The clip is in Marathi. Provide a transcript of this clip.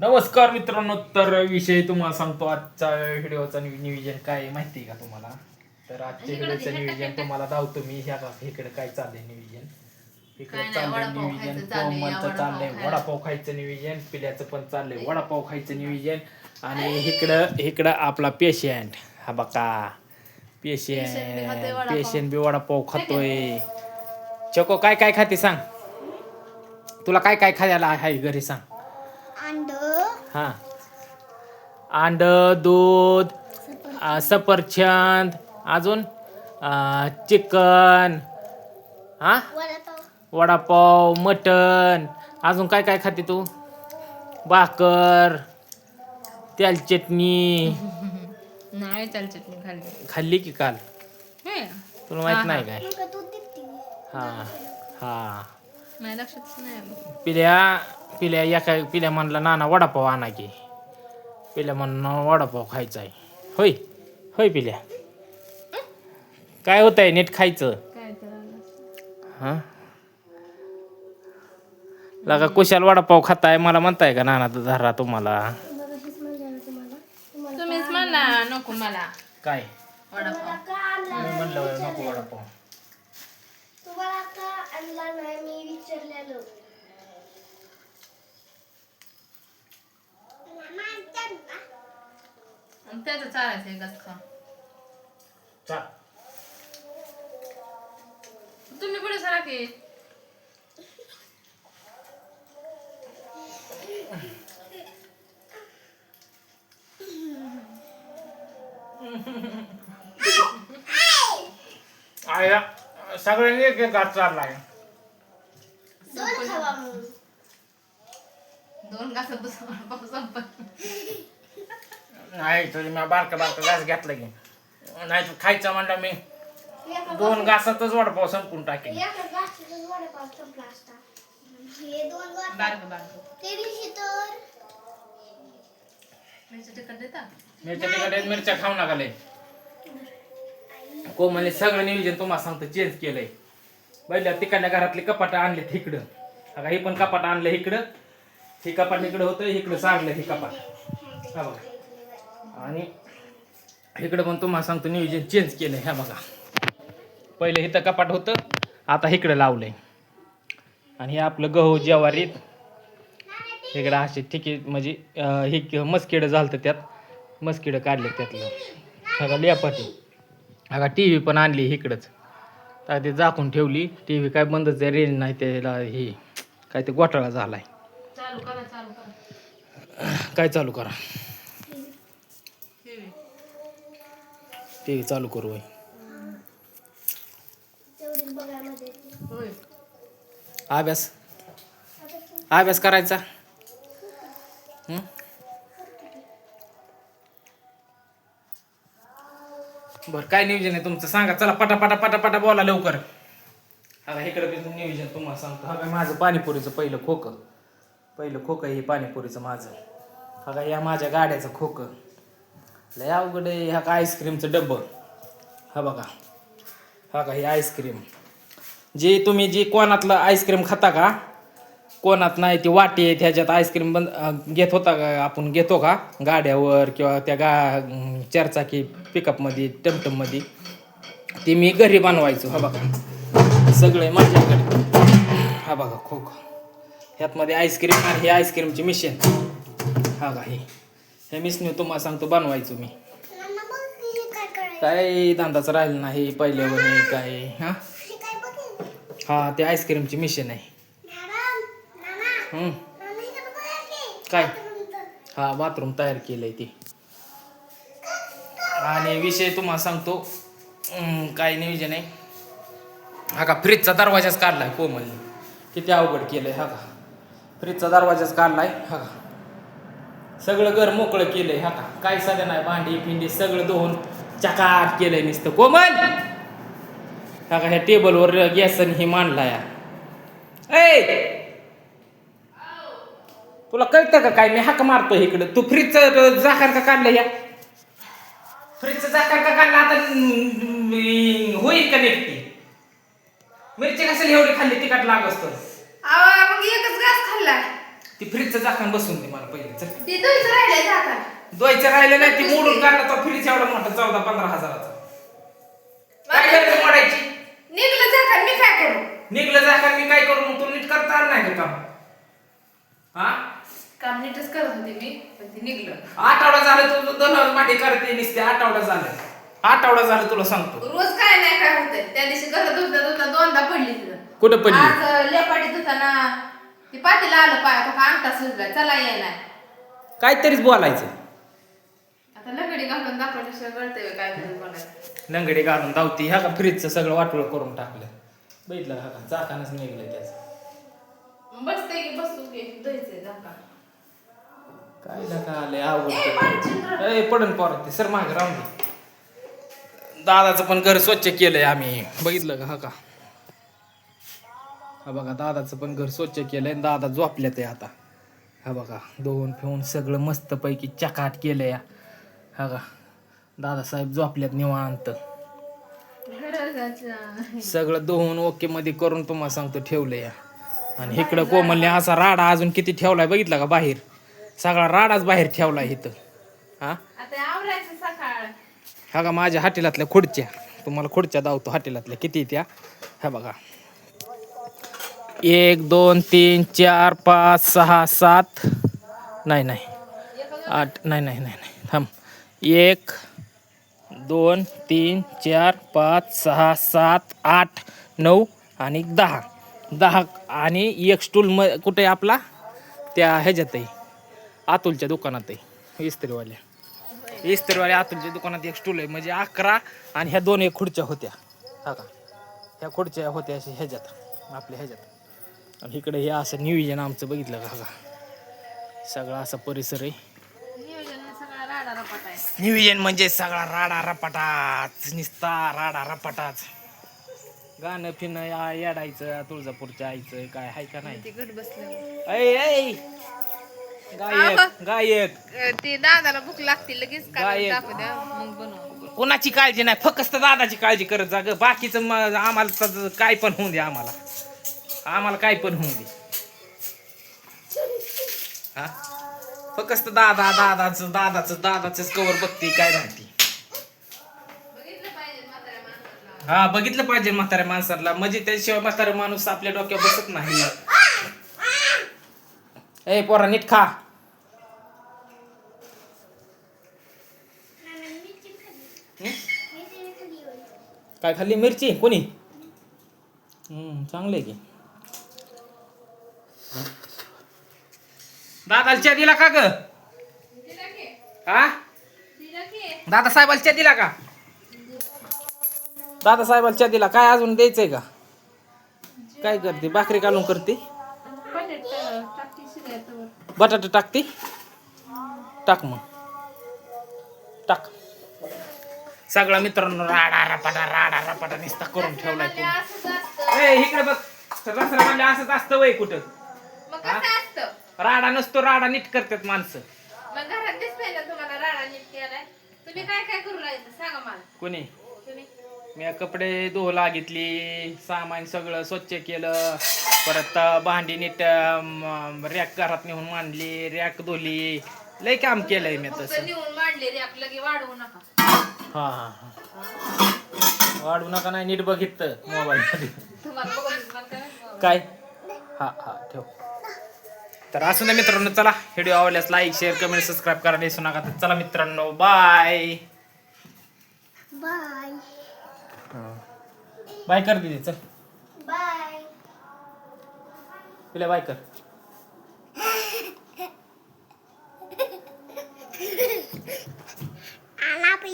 नमस्कार मित्रांनो तर विषय तुम्हाला सांगतो आजचा व्हिडिओचा नि- नियोजन काय आहे माहिती आहे का तुम्हाला? तर आजच्या व्हिडिओचं नियोजन तुम्हाला धावतो मी ह्या का इकडे काय चाललंय नियोजन. इकडे चाललंय नियोजन या कोमलचं वडापाव चाललंय. वडापाव खायचं नियोजन पिल्याचं पण चाललंय वडापाव खायचं नियोजन. आणि इकडं इकडं आपला पेशंट हा बघा. पेशंट. पेशंट बी वडापाव खातोय? चको काय काय खाते सांग? तुला काय काय खायला आहे घरी सांग. हा. अंड दूध अं, सफरचंद अजून अं, चिकन हा? वडापाव वडापाव मटन अजून काय काय खाते तू? भाकर तेल चटणी. नाही चटणी खाल्ली. खाल्ली की काल? हे, तुला माहीत नाही काय? मग तू देते हा हा. माझ्या लक्षातच नाही आलं. पिल्या पिल्या एका पिल्या म्हणला नाना वडापाव आणा की. पिल्या म्हणून वडापाव खायचा आहे. होय होय पिल्या. काय होत आहे नीट खायचं. काय तर. हा? लगा कुशाल वडापाव खाताय मला म्हणताय का नाना तर धरा तुम्हाला? तुम्हीच म्हणला नको मला. काय? वडापाव. म्हणलं नको वडापाव. आणला नाही मी विचारलेलो. आणि त्याचं चालायचं खा चा. तुम्ही पुढे सरा की. आया सगळ्यांनी एक एक दोन खावा मग दोन संपत नाही. तरी मी बारका बारका घास घेतला की. नाही तर खायचं म्हणलं मी. दोन घासातच वडापाव संपून टाकेन. एका घासातच वडापाव संपला असता. हे दोन घास बारक बारक. ते दिवशी तर मिरची तिखट देता? मिरच्या तिकडे मिरच्या खाऊ नका लय. कोमलने सगळं नियोजन तुम्हाला सांगतो चेंज केलंय. पहिल्या तिकडल्या घरातले कपाट आणले इकडं. अगं हे पण कपाट आणलं इकडं. हे कपाट इकडं होतं इकडं सारलं हे कपाट हा बघा. आणि इकडं पण तुम्हाला सांगतो नियोजन चेंज केलं ह्या बघा. पहिलं इथं कपाट होतं आता इकडं लावलंय. आणि हे आपलं गहू ज्वारीत इकडं असे ठिके म्हणजे हे मस्किडं झालं त्यात. मस्किडं काढले त्यातलं. अगं लेपाटी अगं टी व्ही पण आणली इकडंच. तर ते झाकून ठेवली. टी व्ही काय बंदच आहे रेंज नाही त्याला हे. काय ते घोटाळा आहे चालू करा चालू करा. काय चालू करा. टी व्ही चालू करू अभ्यास. अभ्यास करायचा. हं? बरं काय नियोजन आहे तुमचं? सांगा. चला पटा पटा पटा पटा बोला लवकर. आता इकडे नियोजन तुम्हाला सांगतो. हा माझं पाणीपुरीचं पहिलं खोकं. पहिलं खोकं हे पाणीपुरीचं माझं. हा का ह्या माझ्या गाड्याचं खोकं. लय अवघड आहे हा का आईस्क्रीमचं डब्बं. हा बघा. हा का हे आईस्क्रीम जे तुम्ही जे कोणातलं आईस्क्रीम खाता का कोणात नाही ती वाटी आहे त्याच्यात आईस्क्रीम बंद घेत होता का आपण घेतो का गाड्यावर किंवा त्या गा चारचाकी पिकअपमध्ये टमटममध्ये ते मी घरी बनवायचो. हा बघा. सगळे माझ्याकडे. हा बघा खोक. ह्यातमध्ये आईस्क्रीम आणि हे आईस्क्रीमचे मिशन हा का हे. हे मिशने तुम्हाला सांगतो बनवायचो मी. काय धंदाचं धंदाच राहिलं नाही पहिल्यावर काय हा काय हा? ते आईस्क्रीमची मिशन आहे. काय? हा बाथरूम तयार केलंय ते. आणि विषय तुम्हाला सांगतो काय नियोजन आहे. हा का फ्रीजचा दरवाजाच काढलाय कोमलने. किती अवघड केलंय हा का? फ्रीजचा दरवाजाच काढलाय. हा का? सगळं घर मोकळं केलंय हा का? काय सध्या नाही भांडी पिंडी सगळं धुवून चकाट केलंय नुसतं. कोमल! हा का ह्या टेबलवर गॅस हे मांडलाय. ऐ! तुला कळतं का काय? मी हाक मारतो इकडं. तू फ्रीजचं झाकण का काढलं या? फ्रीजचं झाकण का काढलं? आता होईल का नेटकी मिरची कशाला एवढी खाल्ली? तिखट लागत अहो, मग एकच घास खाल्लाय ती फ्रीजचं झाकण बसून दे मला पहिले चल. ते दोनचं राहिलंय झाकण. द्वायचं राहिलं नाही ती मोडून काढला तो फ्रीज एवढा मोठा चौदा पंधरा हजाराचा. काय करायचं मोडायची? निघलं झाकण मी काय करू? निघलं झाकण मी काय करू? मग तू नीट करता आलं नाही का काम? हा? काम नीटच करत होते मी पण ते निघलं. आठवडा झालं तू दोन माठी करते नुसते आठवडा झालं. आठवडा झालं तुला सांगतो. रोज काय नाही काय होतंय? त्या दिवशी घरात धुता धुता दोनदा पडली तिथं. कुठं पडली? आज लेपाटी धुताना ती पातीला आलं पाय तो अंगठा सुजलाय चला यायला. काहीतरीच बोलायचं. आता लगडी घालून दाखवल्याशिवाय कळतंय काय करून बोलायचं. लंगडी घालून धावती ह्या का फ्रीजचं सगळं वाटोळ करून टाकलं. बघितलं का का? चाकानच निघलं त्याचं. बसते की बसू की धुयचंय झाकण काय नका आले ए, आवडत पाडचिंद्र. ए पडन परत ते सर मागे राहून दे. दादाचं पण घर स्वच्छ केलंय आम्ही. बघितलं का हा का? हा बघा दादाचं पण घर स्वच्छ केलंय दादा झोपल्यात आहे आता. हा बघा दोन फिरून सगळं मस्तपैकी चकाट केलंय. हा का दादासाहेब झोपल्यात निवांत. सगळं दोन ओके मध्ये करून तुम्हाला सांगतो ठेवलंय. या आणि इकडं कोमलने असा राडा अजून किती ठेवलाय बघितला का बाहेर? सगळा राडाच बाहेर ठेवलाय इथं. हा? हा का माझ्या हाटेलातल्या खुर्च्या. तुम्हाला खुर्च्या दावतो हाटेलातल्या. किती त्या? ह्या बघा. एक दोन तीन चार पाच सहा सात. नाही नाही. आठ नाही नाही नाही नाही. थांब. एक दोन तीन चार पाच सहा सात आठ नऊ आणि दहा. दहा आणि एक स्टूल म कुठे आहे आपला? त्या ह्याच्यातही. अतुलच्या दुकानात आहे इस्त्रीवाल्या. इस्त्रीवाल्या अतुलच्या दुकानात एक स्टूल आहे. म्हणजे अकरा आणि ह्या दोन एक खुर्च्या होत्या. हा का? ह्या खुर्च्या होत्या अशा ह्याच्यात. आपल्या ह्याच्यात. आणि इकडे हे असं नियोजन आमचं बघितलं का सगळा असा परिसर आहे. नियोजन म्हणजे सगळा राडा रपाटाच निस्ता राडा रपाटाच. गाणं फिरणं या येडायचं तुळजापूरच्या आईचं काय हाय का नाही? ऐ गायक गायक! ते दादाला भूक लागते लगेच द्या कोणाची काळजी नाही फक्त दादाची काळजी करत जा ग. बाकीचं आम्हाला काय पण होऊन दे आम्हाला. आम्हाला काय पण होऊन दे. हा? फक्त दादा दादाचं दादाचं दादाच कवर बघते काय माहिती. हा बघितलं पाहिजे म्हाताऱ्या माणसाला. म्हणजे त्याशिवाय म्हातारा माणूस आपल्या डोक्यात बसत नाही. ए पोरा नीट खा. काय खाल्ली? मिरची? कोणी? हम्म चांगले की. दादाला च्या दिला का ग? हा? दादा साहेबाला च्या दिला का? दादा साहेबाला च्या दिला. काय अजून द्यायचंय का? काय करते? भाकरी काढून करते? बटाटे टाकते? टाक मग. टाक. सगळा मित्रांनो राडा रपाटा राडा रपाटा निस्ता करून ठेवलाय इकडे बघ. म्हणजे असंच असतं वय कुठं? राडा नसतो राडा नीट करतात माणसं. मग घरात दिसतंय ना तुम्हाला राडा नीट केलाय? तुम्ही काय काय करू लागले सांगा मला. कोणी? तुम्ही? मी कपडे धुवू लागितली सामान सगळं स्वच्छ केलं. परत भांडी नीट रॅक घरात नेऊन मांडली रॅक धुली लय काम केलंय मी फक्त तसं. नेऊन मांडले रे आपलं की वाढवू नका. हा हा हा. वाढू नका नाही नीट बघितलं मोबाईल मध्ये तुम्हाला बघून मला काय. काय? हा हा ठेव. तर असू ना मित्रांनो चला व्हिडिओ आवडल्यास लाईक शेअर कमेंट सबस्क्राईब करा विसरू नका. तर चला मित्रांनो बाय बाय बाय कर दिदी चल. बाय तुला बाय कर.